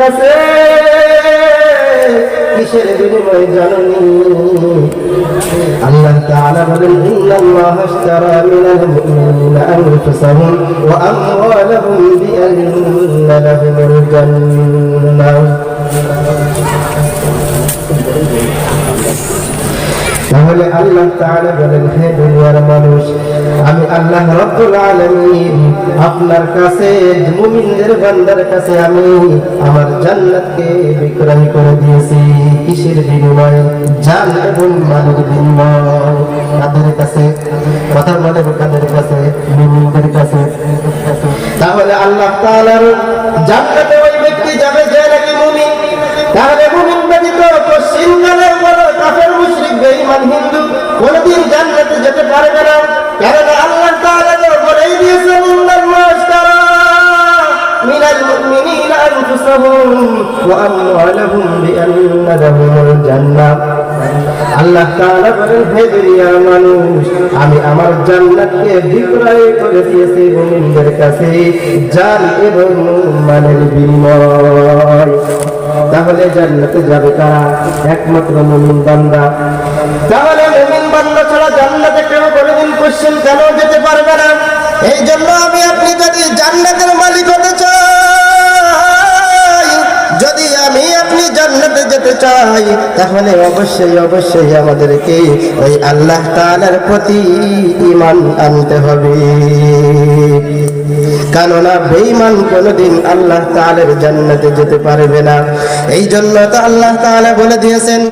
কাছে কিসের বিনিময় জাননি আল্লাহ তাআলা বলেন, ইন্নাল্লাহ আশতারা মিনাল মুমিনিনা আনফুসাহুম ওয়া আমওয়ালাহুম বিআন্না লাহুমুল জান্নাহ। তাহলে আল্লাহ তাআলা বলেন, হে দুনিয়ার মানুষ, আমি আল্লাহ রব্বুল আলামিন, আপনার কাছে, মুমিনদের বান্দার কাছে আমি আমার জান্নাতকে বিক্রয় করে দিয়েছি। কিসের বিনিময়ে? জান এবং মালের বিনিময়। কাদের কাছে? কথা বলে কাদের কাছে? মুমিনদের কাছে। তাহলে আল্লাহ তাআলার জান্নাতে ওই ব্যক্তি যাবে যেতে পারবে না কারণ আল্লাহ তাআলা তো বলেই দিয়েছেন মিনাল ওয়া বিআন্না লাহুমুল আল্লাহ তাআলা বলেন, হে দুনিয়ার মানুষ, আমি আমার জান্নাতকে বিক্রয় করে দিয়েছি মুমিনদের কাছে। জান এবং মানের বিনিময়। তাহলে জান্নাতে যাবে কারা? একমাত্র মুমিন বান্দা। তাহলে মুমিন বান্দা ছাড়া জান্নাতে কেউ কোনোদিন কোশ্চেন কেন যেতে পারবে না? এই জন্য আমি আপনি যদি জান্নাতের জান্নাতে যেতে চাই, তাহলে অবশ্যই অবশ্যই আমাদেরকে ওই আল্লাহ তালার প্রতি ইমান আনতে হবে। কেননা বেইমান কোনোদিন আল্লাহ তালের জান্নাতে যেতে পারবে না। এই জন্য তো আল্লাহ তালা বলে দিয়েছেন